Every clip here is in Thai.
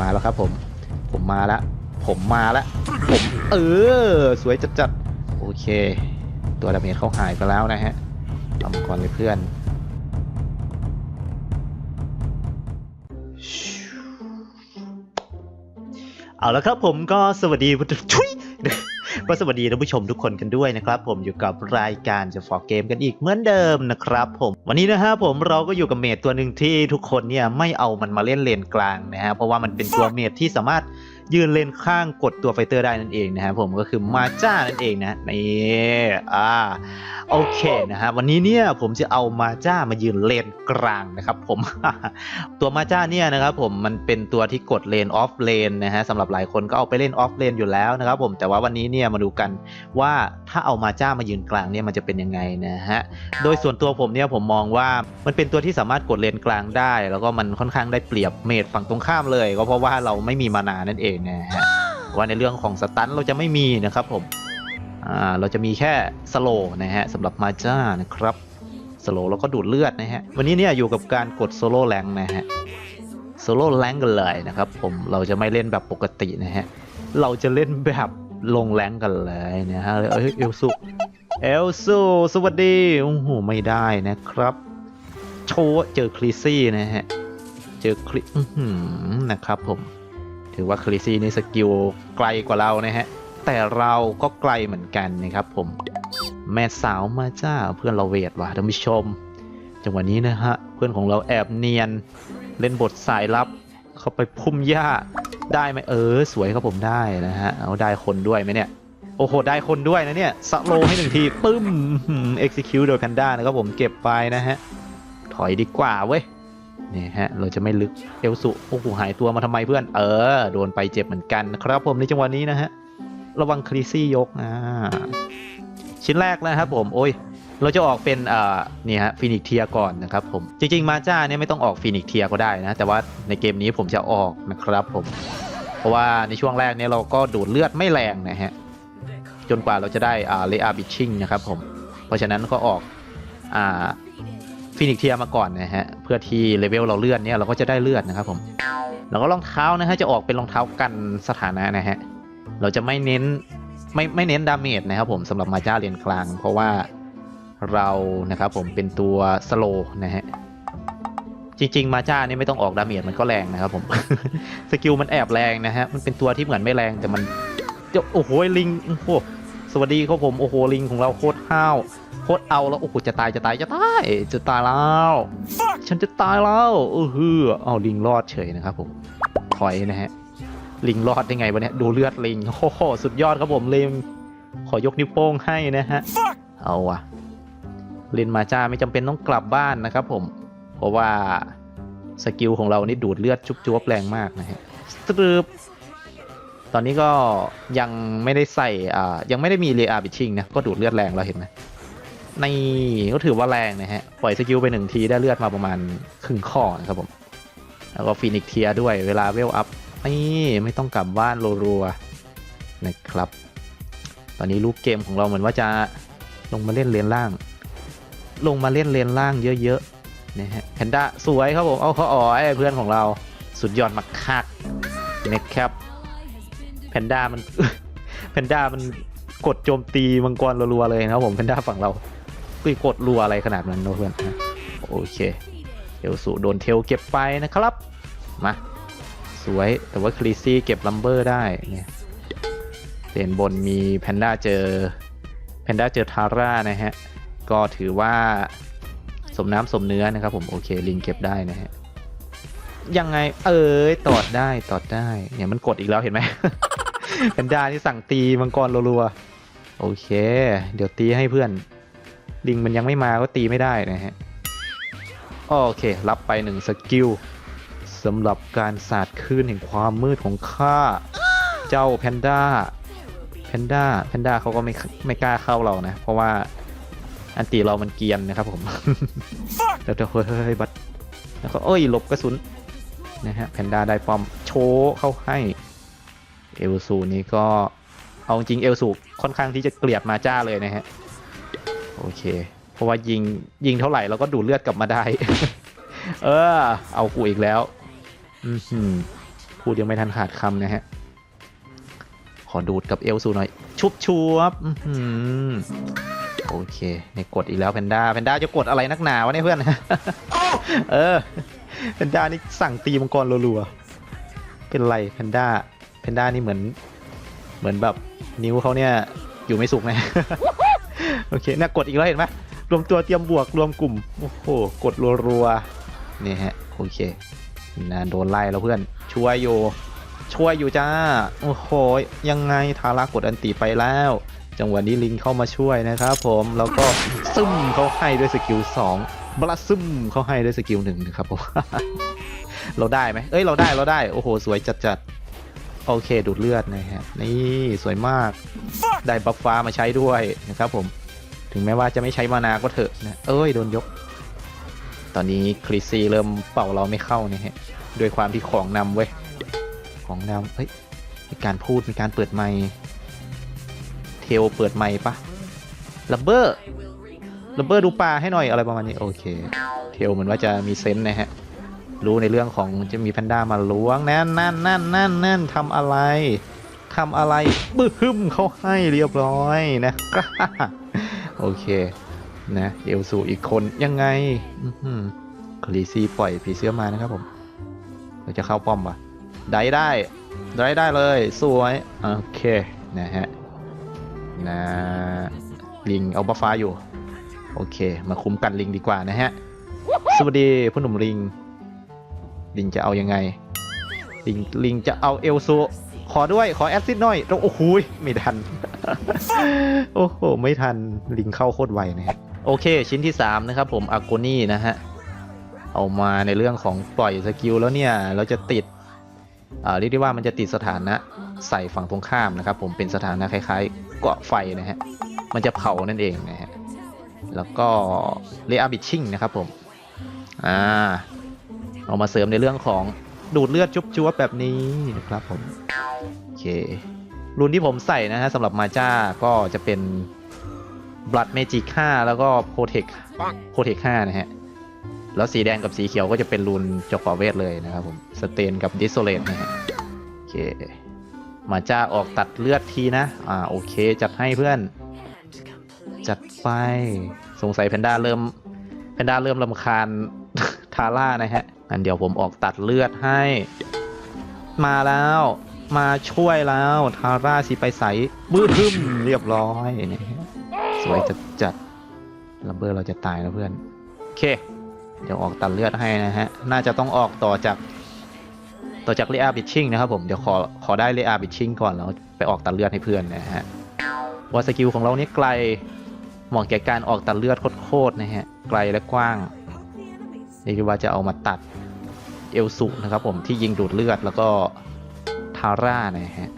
มาแล้วครับผม ผมมาแล้วผมมาแล้วผมเออ สวยจัดจัดๆ โอเค ตัวดาเมจเขาหายไปแล้วนะฮะทำก่อนเลยเพื่อนเอาละครับผมก็สวัสดีผู้ชุย ก็สวัสดีท่านผู้ชมทุกคนกันด้วยนะครับผมอยู่กับรายการจะฟอร์เกมกันอีกเหมือนเดิมนะครับผมวันนี้นะฮะผมเราก็อยู่กับเมดตัวหนึ่งที่ทุกคนเนี่ยไม่เอามันมาเล่นเลนกลางนะฮะเพราะว่ามันเป็นตัวเมดที่สามารถ ยืนเลนข้างกดตัวไฟเตอร์ได้นั่นเองนะฮะผมก็คือมาจ้านั่นเองนะนี่อ่าโอเคนะฮะวันนี้เนี่ยผมจะเอามาจ้ามายืนเลนกลางนะครับผม ตัวมาจ้าเนี่ยนะครับผมมันเป็นตัวที่กดเลนออฟเลนนะฮะสำหรับหลายคนก็เอาไปเล่นออฟเลนอยู่แล้วนะครับผมแต่ว่าวันนี้เนี่ยมาดูกันว่าถ้าเอามาจ้ามายืนกลางเนี่ยมันจะเป็นยังไงนะฮะโดยส่วนตัวผมเนี่ยผมมองว่ามันเป็นตัวที่สามารถกดเลนกลางได้ แล้วก็มันค่อนข้างได้เปรียบเมดฝั่งตรงข้ามเลย ก็เพราะว่าเราไม่มีมานานั่นเองนะฮะว่าในเรื่องของสตันเราจะไม่มีนะครับผมอ่าเราจะมีแค่สโลนะฮะสำหรับมาจ้านะครับสโลแล้วก็ดูดเลือดนะฮะ วันนี้เนี่ยอยู่กับการกดโซโล่แรงนะฮะโซโล่แรงกันเลยนะครับผมเราจะไม่เล่นแบบปกตินะฮะ เราจะเล่นแบบลงแรงกันเลยนะฮะเอ้ยเอลซูเอลซูสวัสดีโอ้โหไม่ได้นะครับ โชว์เจอคลีซี่นะฮะ เจอคลิอืนะครับผม ถือว่าคลีซี่นี่สกิลไกลกว่าเรานะฮะ แต่เราก็ไกลเหมือนกันนะครับผม แม่สาวมาจ้าเพื่อนเราเวทว่ะท่านผู้ชม จังหวะนี้นะฮะ เพื่อนของเราแอบเนียน เล่นบทสายลับ เข้าไปพุ่มหญ้าได้ไหมเออ สวยครับผมได้นะฮะ เอาได้คนด้วยไหมเนี่ยโอ้โห ได้คนด้วยนะเนี่ยสโลให้หนึ่งที ปึ้ม execute โดยแพนด้านะครับผมเก็บไปนะฮะ ถอยดีกว่าเว้ย นี่ฮะเราจะไม่ลึกเอลสุโอ้โหหายตัวมาทำไมเพื่อน เออ โดนไปเจ็บเหมือนกันครับผมในจังหวะนี้นะฮะ ระวังครีซี่ยกอ่าชิ้นแรกนะครับผม โอ้ย เราจะออกเป็นอ่านี่ฮะฟินิกเทียก่อนนะครับผม จริง ๆ มาจ้าเนี่ยไม่ต้องออกฟินิกเทียก็ได้นะ แต่ว่าในเกมนี้ผมจะออกนะครับผม เพราะว่าในช่วงแรกเนี่ยเราก็ดูดเลือดไม่แรงนะฮะ จนกว่าเราจะได้อ่าเลอาบิชชิงนะครับผม เพราะฉะนั้นก็ออกอ่า ฟินิกเทียมาก่อนนะฮะเพื่อที่เลเวลเราเลือดเนี่ยเราก็จะได้เลือดนะครับผมแล้วก็รองเท้านะฮะจะออกเป็นรองเท้ากันสถานะนะฮะเราจะไม่เน้นไม่ไม่เน้นดาเมจนะครับผมสำหรับมาจ้าเรียนกลาง เพราะว่าเรานะครับผมเป็นตัวสโลนะฮะจริง ๆ มาจ้านี่ไม่ต้องออกดาเมจมันก็แรงนะครับผม สกิลมันแอบแรงนะฮะมันเป็นตัวที่เหมือนไม่แรงแต่มันโอ้โหลิงโอ้โหส วัสดีครับผมโอ้โหลิงของเราโคตรห้าวโคตรเอาแล้วโอ้โหจะตายจะตายจะตายจะตายแล้วฉันจะตายแล้วเออฮือเอาลิงรอดเฉยนะครับผมถอยนะฮะลิงรอดได้ไงวะเนี่ยดูเลือดลิงโอ้โหสุดยอดครับผมลิงขอยกนิ้วโป้งให้นะฮะเอาวะลินมาจ้าไม่จำเป็นต้องกลับบ้านนะครับผม เพราะว่าสกิลของเรานี่ดูดเลือดชุบจวบแรงมากนะฮะสตรึบ ตอนนี้ก็ยังไม่ได้ใส่อ่ายังไม่ได้มีเรียอาบิชิงนะก็ดูดเลือดแรงเราเห็นไหมในก็ถือว่าแรงนะฮะ ปล่อยสกิลไปหนึ่งทีได้เลือดมาประมาณครึ่งข้อนะครับผม แล้วก็ฟินิกเทียด้วยเวลาเวลอัพนี่ไม่ต้องกลับบ้านรัวๆนะครับ ตอนนี้ลูกเกมของเราเหมือนว่าจะลงมาเล่นเลนล่าง ลงมาเล่นเลนล่างเยอะๆนะฮะแพนด้าสวยครับผม เอาเขาอ๋อไอ้เพื่อนของเราสุดยอดมากคักนะครับ นด้ามัน แพนด้ามันกดโจมตีมังกรรัวๆเลยนะครับผมแพนด้าฝั่งเราคุยกดรัวอะไรขนาดนั้นเนะเพื่อนโอเคเอลสูโดนเทลเก็บไปนะครับมาสวยแต่ว่าคลีซี่เก็บลัมเบอร์ได้เนี่ยเลนบนมีแพนด้าเจอแพนด้าเจอทาร่านะฮะก็ถือว่าสมน้ำสมเนื้อนะครับผมโอเคลิงเก็บได้นะฮะยังไงเอ้ยตอดได้ตอดได้เนี่ยมันกดอีกแล้วเห็นไหม แพนด้านี่สั่งตีมังกรรัวๆโอเค เดี๋ยวตีให้เพื่อน ลิงมันยังไม่มาก็ตีไม่ได้นะฮะ โอเค รับไปหนึ่งสกิลสำหรับการสาดคลื่นแห่งความมืดของข้า เจ้าแพนด้า แพนด้า แพนด้าเขาก็ไม่ไม่กล้าเข้าเรานะ เพราะว่าอันตีเรามันเกรียนนะครับผมแล้วเดี๋ยวเฮ้ยเฮ้ยบัดแล้วก็เอ้ยหลบกระสุนนะฮะแพนด้าได้ปอมโชว์เข้าให้ เอลซูนี่ก็เอาจริงเอลซูค่อนข้างที่จะเกลียดมาจ้าเลยนะฮะโอเค เพราะว่ายิงยิงเท่าไหร่เราก็ดูดเลือดกลับมาได้ เออ เอากูอีกแล้วอือหือพูดยังไม่ทันขาดคำนะฮะขอดูดกับเอลซูหน่อย ชุบชุบโอเคเนี่ยกดอีกแล้วแพนด้าแพนด้าจะกดอะไรนักหนาวะเนี่ยเพื่อนเออแพนด้านี่สั่งตีมังกรรัวๆเป็นไรแพนด้า แพนด้านี่เหมือน เหมือนแบบนิ้วเขาเนี่ยอยู่ไม่สุกนะ โอเคเนี่ยกดอีกแล้วเห็นไหมรวมตัวเตรียมบวกรวมกลุ่ม โอ้โห กดรัวๆนี่ฮะ โอเคนะโดนไล่แล้วเพื่อน ช่วยอยู่ ช่วยอยู่จ้า โอ้โห ยังไงทารากดอันติไปแล้ว จังหวะนี้ลิงเข้ามาช่วยนะครับผม แล้วก็ซึมเขาให้ด้วยสกิล2บลัซึมเขาให้ด้วยสกิลหนึ่งนะครับผม เราได้ไหมเอ้ย เราได้ เราได้ โอ้โห สวยจัดจัดๆ โอเคดูดเลือดนะฮะนี่สวยมากได้บัฟฟ้ามาใช้ด้วยนะครับผมถึงแม้ว่าจะไม่ใช้มานาก็เถอะนะเอ้ยโดนยก ตอนนี้คริสซีเริ่มเป่าเราไม่เข้าเนี่ยฮะด้วยความที่ของนำเว้ยของนำเฮ้ยมีการพูดมีการเปิดไมค์เทลเปิดไมค์ปะลับเบอร์ลับเบอร์ดูปลาให้หน่อยอะไรประมาณนี้โอเค เทลเหมือนว่าจะมีเซนส์นะฮะ รู้ในเรื่องของจะมีแพนด้ามาล้วงนั่นนั่นนั่นนั่นนั่นทำอะไรทำอะไรบึ้มเขาให้เรียบร้อยนะครับโอเคนะเอลสูอีกคนยังไงคลีซีปล่อยผีเสื้อมานะครับผมเราจะเข้าป้อมปะได้ได้ได้ได้เลยสวยโอเคนะฮะนะลิงเอาบัฟฟ้าอยู่ โอเค มาคุ้มกันลิงดีกว่านะฮะ สวัสดีพ่อหนุ่มลิง ลิงจะเอายังไง ลิงลิงจะเอาเอลซูขอด้วยขอแอซิดหน่อยโอ้โหไม่ทัน โอ้โห ไม่ทันลิงเข้าโคตรไวนะฮะโอเค ชิ้นที่ 3 นะครับผมอากูนี่นะฮะ เอามาในเรื่องของปล่อยสกิลแล้วเนี่ย เราจะติดอ่าเรียกได้ว่ามันจะติดสถานะใส่ฝั่งตรงข้ามนะครับผมเป็นสถานะคล้ายๆ เกาะไฟนะฮะ มันจะเผานั่นเองนะฮะ แล้วก็เลอาบิชชิ่งนะครับผม อ่า เอามาเสริมในเรื่องของดูดเลือดจุ๊บจวแบบนี้นะครับผมโอเครุ่นที่ผมใส่นะฮะสำหรับมาจ้าก็จะเป็น Blood Magic 5แล้วก็ Protect Protect 5นะฮะ แล้วสีแดงกับสีเขียวก็จะเป็นรูนจกปาเวทเลยนะครับผม สเตนกับดิสโซเลตนะฮะ โอเค มาจ้าออกตัดเลือดทีนะ อ่า โอเค จัดให้เพื่อน จัดไป สงสัยแพนด้าเริ่ม แพนด้าเริ่มลำคาญ ทาร่านะฮะงั้นเดี๋ยวผมออกตัดเลือดให้ มาแล้ว มาช่วยแล้วทาร่าสิไปใสบื้อทึมเรียบร้อยนะฮะสวยจัดจัดลัมเบอร์เราจะตายแล้วเพื่อนโอเค เดี๋ยวออกตัดเลือดให้นะฮะ น่าจะต้องออกต่อจาก ต่อจากเรียบิชชิงนะครับผม เดี๋ยวขอขอได้เรียบิชชิงก่อนแล้วไปออกตัดเลือดให้เพื่อนนะฮะว่าสกิลของเรานี่ไกลเหมาะแก่การออกตัดเลือดโคตรๆนะฮะ ไกลและกว้าง นี่คือว่าจะเอามาตัดเอลสุนะครับผมที่ยิงดูดเลือดแล้วก็ทาร่านะฮะ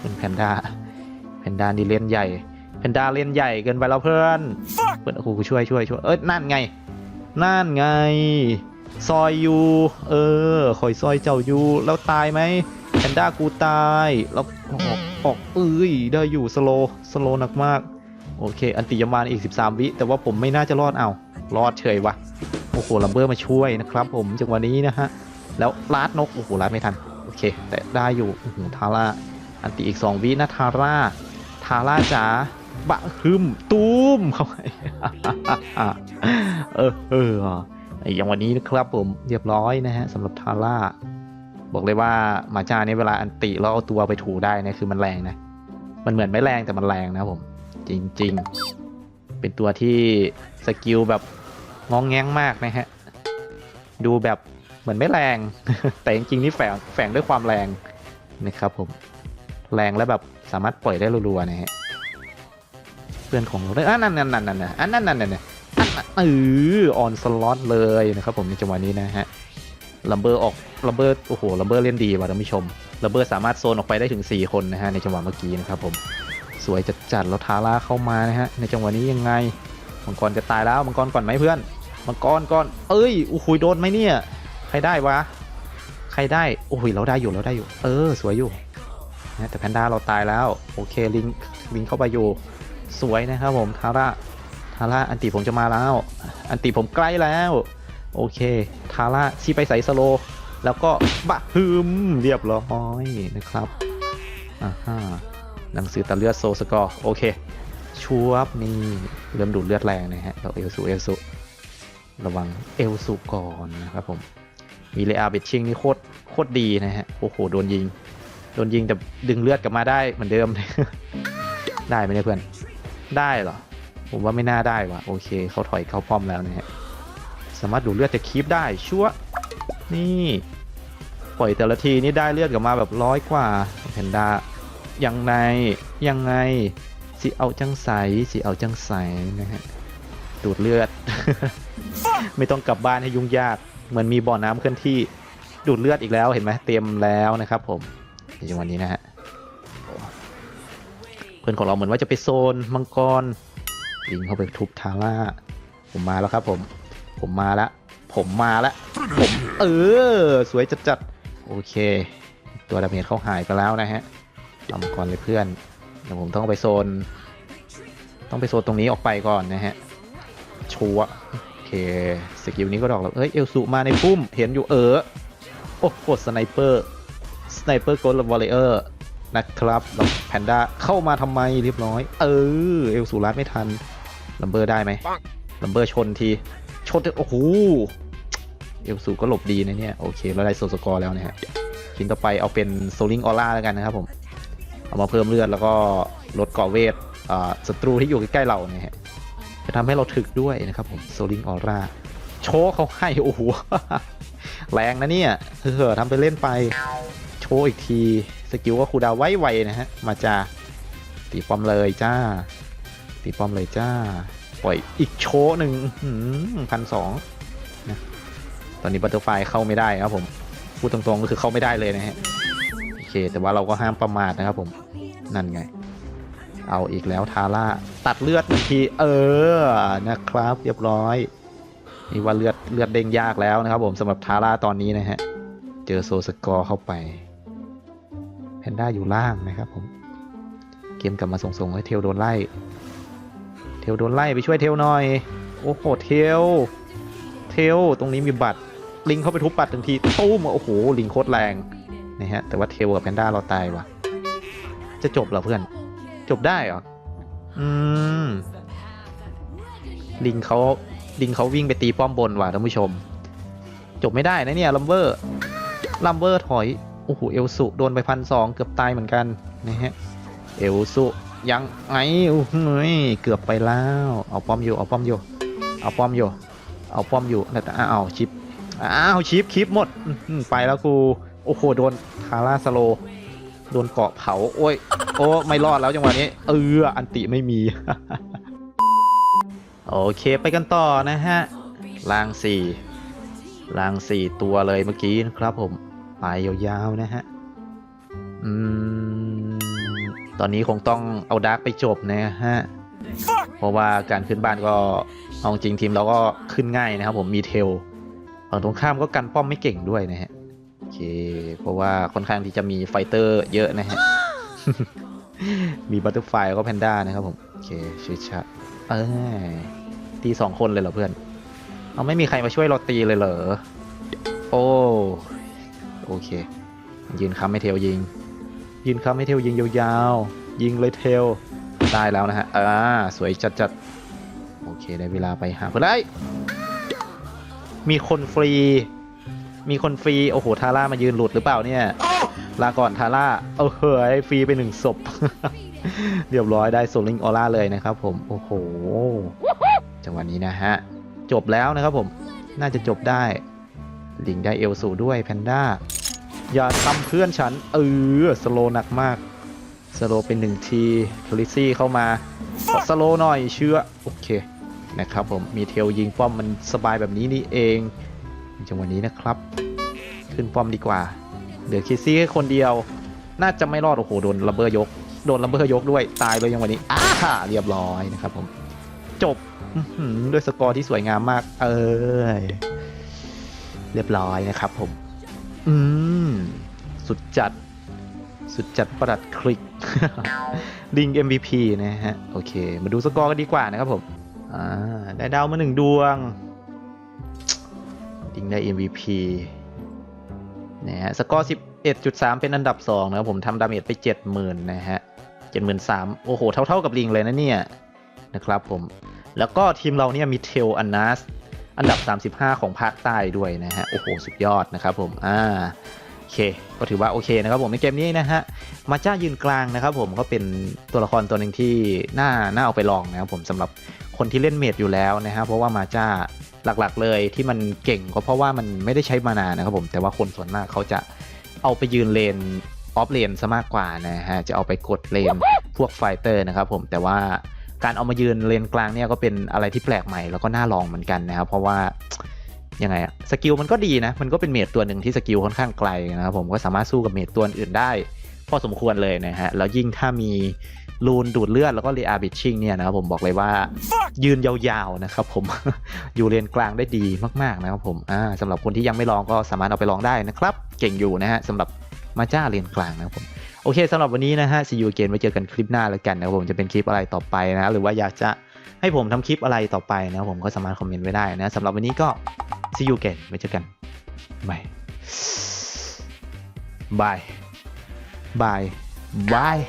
เป็นแพนด้าแพนด้านี่เล่นใหญ่แพนด้าเล่นใหญ่เกินไปแล้วเพื่อนเพื่อนโอ้โหช่วยช่วยช่วยเอ้ยนั่นไง นั่นไง ซอยอยูเออคอยซอยเจ้าอยูแล้วตายไหมแพนด้ากูตายแล้วออกออกเอ้ยได้อยู่สโลสโลหนักมาก โอเค อันติยมานอีก 13 วิแต่ว่าผมไม่น่าจะรอดเอารอดเฉยวะโอ้โหลัมเบอร์มาช่วยนะครับ ผมจังหวะนี้นะฮะแล้วลาดนกโอ้โหลาดไม่ทันโอเค แต่ได้อยู่โอ้โหทาร่าอันติอีก 2 วินะทาร่าทาร่าจ๋าบะฮึมตูมเข้าไปเออเออไอ้ย่างวันนี้นะครับผมเรียบร้อยนะฮะสำหรับทาร่าบอกเลยว่ามาจาเนี่ยเวลาอันติแล้วเอาตัวไปถูได้นี่คือมันแรงนะ มันเหมือนไม่แรงแต่มันแรงนะผม จริง ๆ เป็นตัวที่สกิลแบบ งองแงงมากนะฮะ ดูแบบเหมือนไม่แรง แต่จริงๆนี่แฝงแฝงด้วยความแรงนะครับผม แรงแล้วแบบสามารถปล่อยได้รัวๆนะฮะ เพื่อนของเราได้อะนั่นนั่นนั่นนั่นอันนั่นนั่นนั่นอันนั้นเออออนสล็อตเลยนะครับผมในจังหวะนี้นะฮะลัมเบอร์ออกลัมเบอร์โอ้โหลัมเบอร์เล่นดีว่ะท่านผู้ชมลัมเบอร์สามารถโซนออกไปได้ถึง 4 คนนะฮะในจังหวะเมื่อกี้นะครับผมสวยจัดจัดแล้วทาร่าเข้ามานะฮะในจังหวะนี้ยังไงมังกรจะตายแล้วมังกรก่อนไหมเพื่อน มังกรก่อน เอ้ยโอ้โหโดนไหมเนี่ย ใครได้วะ ใครได้ โอ้ยเราได้อยู่เราได้อยู่ เออ สวยอยู่นะแต่แพนด้าเราตายแล้ว โอเคลิงลิงเข้าไปอยู่ สวยนะครับผมทาร่าทาร่าอันติผมจะมาแล้ว อันติผมใกล้แล้ว โอเคทาร่าชี้ไปใส่สโล แล้วก็บะฮึมเรียบร้อยนะครับอ่าฮะหนังสือตัดเลือดโซสกอร์โอเคชัวบนี่เริ่มดูดเลือดแรงนะฮะเราเอลซูเอลซู ระวังเอลซูก่อนนะครับผม มีเลอาเบตชิงนี่โคตรโคตรดีนะฮะ โอ้โห โดนยิง โดนยิงแต่ดึงเลือดกลับมาได้เหมือนเดิม ได้ไหมเนี่ยเพื่อน ได้เหรอ ผมว่าไม่น่าได้ว่ะ โอเคเขาถอยเข้าป้อมแล้วนะฮะ สามารถดูดเลือดจะคีปได้ชั่ว นี่ปล่อยแต่ละทีนี่ได้เลือดกลับมาแบบร้อยกว่าแพนด้ายังไงยังไงสิเอาจังใสสิเอาจังใสนะฮะดูดเลือด ไม่ต้องกลับบ้านให้ยุ่งยาก เหมือนมีบ่อน้ำเคลื่อนที่ดูดเลือดอีกแล้วเห็นไหมเตรียมแล้วนะครับ ผมในจังหวะนี้นะฮะเพื่อนของเราเหมือนว่าจะไปโซนมังกรลิงเข้าไปทุบทาร่าผมมาแล้วครับ ผม ผมมาแล้วผมมาแล้วผมเออ สวยจัดจัดๆโอเค ตัวดาเมจเขาหายไปแล้วนะฮะเอามังกรเลยเพื่อนเดี๋ยวผมต้องไปโซน ต้องไปโซนตรงนี้ออกไปก่อนนะฮะชัว เค สกิลนี้ก็ดอกแล้วเอ้ย เอลสุมาในพุ่ม เห็นอยู่เออ โอ้โหสไนเปอร์ สไนเปอร์โกลวอลเลเยอร์นะครับแล้วแพนด้าเข้ามาทำไมเรียบร้อย เออ เอลสูรัดไม่ทัน ลัมเบอร์ได้ไหมลัมเบอร์ชนที ชนโอ้โห เอลสูก็หลบดีนะเนี่ย โอเค เราได้โซสกอร์แล้วนะฮะชิ้นต่อไปเอาเป็นโซลิงออร่าแล้วกันนะครับผม เอามาเพิ่มเลือดแล้วก็ลดเกาะเวทอ่าศัตรูที่อยู่ใกล้ๆเราเนี่ยฮะ จะทำให้เราถึกด้วยนะครับผมโซลิงออร่าโชว์เขาให้โอ้โหแรงนะเนี่ยเออทำไปเล่นไป โชว์อีกที สกิลก็คูดาวไว้ไวนะฮะ มาจาตีป้อมเลยจ้า ตีป้อมเลยจ้า ปล่อยอีกโชว์หนึ่งพันสองนะตอนนี้บัตเตอร์ไฟเข้าไม่ได้ครับผม พูดตรงๆก็คือเข้าไม่ได้เลยนะฮะ โอเค แต่ว่าเราก็ห้ามประมาทนะครับผม นั่นไง เอาอีกแล้วทาร่าตัดเลือดหนึ่งทีเออนะครับ เรียบร้อยนี่ว่าเลือดเลือดเด้งยากแล้วนะครับ ผมสำหรับทาร่าตอนนี้นะฮะเจอโซสกอร์เข้าไปแพนด้าอยู่ล่างนะครับผมเกมกลับมาส่งๆให้เทลโดนไล่ เทลโดนไล่ไปช่วยเทลหน่อย โอ้โหเทล เทลตรงนี้มีบัตร ลิงเข้าไปทุบบัตรทันทีตู้มโอ้โหลิงโคตรแรงนะฮะแต่ว่าเทลกับแพนด้าเราตายว่ะ จะจบเหรอเพื่อน จบได้เหรอ อืม ลิงเขาลิงเขาวิ่งไปตีป้อมบนว่ะท่านผู้ชม จบไม่ได้นะเนี่ยลัมเบอร์ลัมเบอร์ถอย โอ้โห เอลสุโดนไปพันสองเกือบตายเหมือนกันนะฮะ เอลสุยังไงโอ้โหเกือบไปแล้ว เอาป้อมอยู่ เอาป้อมอยู่ เอาป้อมอยู่ เอาป้อมอยู่แต่อ้าวชิป อ้าวชิปคลิปหมดอื้อหือไปแล้วกู โอ้โห โดนคาร่าสโล โดนเกาะเผา โอ้ย โอ้ไม่รอดแล้วจังหวะนี้ เออ อันติไม่มี โอเคไปกันต่อนะฮะลางสี่ลางสี่ตัวเลยเมื่อกี้นะครับผม ไปยาวๆนะฮะ อืม ตอนนี้คงต้องเอาดาร์กไปจบนะฮะ เพราะว่าการขึ้นบ้านก็เอาจริงทีมเราก็ขึ้นง่ายนะครับผมมีเทลฝั่งตรงข้ามก็กันป้อมไม่เก่งด้วยนะฮะ เค เพราะว่าค่อนข้างที่จะมีไฟเตอร์เยอะนะฮะ มีบัตเตอร์ไฟแล้วก็แพนด้านะครับผม โอเคชื่อชัดเอ้ยตีสองคนเลยเหรอเพื่อน เอาไม่มีใครมาช่วยเราตีเลยเหรอ โอ้ โอเค ยืนค้ำให้เทลยิง ยืนค้ำให้เทลยิงยาวๆ ยิงเลยเทลได้แล้วนะฮะ อ่า สวยจัดๆ โอเค ได้เวลาไปหาเพื่อนได้ยมีคนฟรี มีคนฟรี โอ้โห ทาร่ามายืนหลุดหรือเปล่าเนี่ย ลาก่อนทาร่าเออเฮ้ยฟรีไปหนึ่งศพ เรียบร้อยได้โซลิงออร่าเลยนะครับผม โอ้โห จังหวะนี้นะฮะ จบแล้วนะครับผม น่าจะจบได้ ลิงได้เอลสูด้วยแพนด้า อย่าทำเพื่อนฉัน เออ สโลหนักมาก สโลเป็นหนึ่งทีทลิซี่เข้ามาขอสโลหน่อยเชื่อ โอเค นะครับผม มีเทลยิงป้อมมันสบายแบบนี้นี่เอง จังหวะนี้นะครับ ขึ้นป้อมดีกว่า เหลือคิซี่แค่คนเดียว น่าจะไม่รอด โอ้โห โดนระเบิดยก โดนระเบิดยกด้วย ตายเลยยังวันนี้อ้าเรียบร้อยนะครับผม จบด้วยสกอร์ที่สวยงามมาก เอ้ยเรียบร้อยนะครับผม อืม สุดจัด สุดจัดประดัดคลิก ลิง MVP นะฮะ โอเค มาดูสกอร์กันดีกว่านะครับผม อ่า ได้ดาวมาหนึ่งดวงิงได้ MVP นะฮะ สกอร์ 11.3 เป็นอันดับ 2 นะครับ ผมทำดาเมจไป 70,000 นะฮะ 73,000 โอ้โห เท่า ๆ กับลิงเลยนะเนี่ย นะครับผม แล้วก็ทีมเราเนี่ยมีเทลอันนัสอันดับ 35 ของภาคใต้ด้วยนะฮะ โอ้โห สุดยอดนะครับผม อ่าโอเค ก็ถือว่าโอเคนะครับผมในเกมนี้นะฮะ มาจ้ายืนกลางนะครับผมก็เป็นตัวละครตัวหนึ่งที่น่าน่าเอาไปลองนะครับผมสำหรับคนที่เล่นเมดอยู่แล้วนะฮะเพราะว่ามาจ้า หลักๆเลยที่มันเก่งก็เพราะว่ามันไม่ได้ใช้มานานนะครับผม แต่ว่าคนส่วนมากเขาจะเอาไปยืนเลนออฟเลนซะมากกว่านะฮะ จะเอาไปกดเลนพวกไฟเตอร์นะครับผม แต่ว่าการเอามายืนเลนกลางเนี่ยก็เป็นอะไรที่แปลกใหม่แล้วก็น่าลองเหมือนกันนะครับ เพราะว่ายังไงอะสกิลมันก็ดีนะ มันก็เป็นเมดตัวหนึ่งที่สกิลค่อนข้างไกลนะครับผมก็สามารถสู้กับเมดตัวอื่นได้ พอสมควรเลยนะฮะ แล้วยิ่งถ้ามี รูนดูดเลือดแล้วก็เรีอาบิชชิงเนี่ยนะครับผมบอกเลยว่ายืนยาวๆนะครับผมอยู่เลนกลางได้ดีมากๆนะครับผมอ่าสำหรับคนที่ยังไม่ลองก็สามารถเอาไปลองได้นะครับ เก่งอยู่นะฮะสำหรับมาจ้าเลนกลางนะครับผมโอเคสำหรับวันนี้นะฮะ see you again ไว้เจอกันคลิปหน้าแล้วกันนะครับผมจะเป็นคลิปอะไรต่อไปนะหรือว่าอยากจะให้ผมทำคลิปอะไรต่อไปนะครับผมก็สามารถคอมเมนต์ไว้ได้นะสำหรับวันนี้ก็ see you again ไว้เจอกันบายบายบายบาย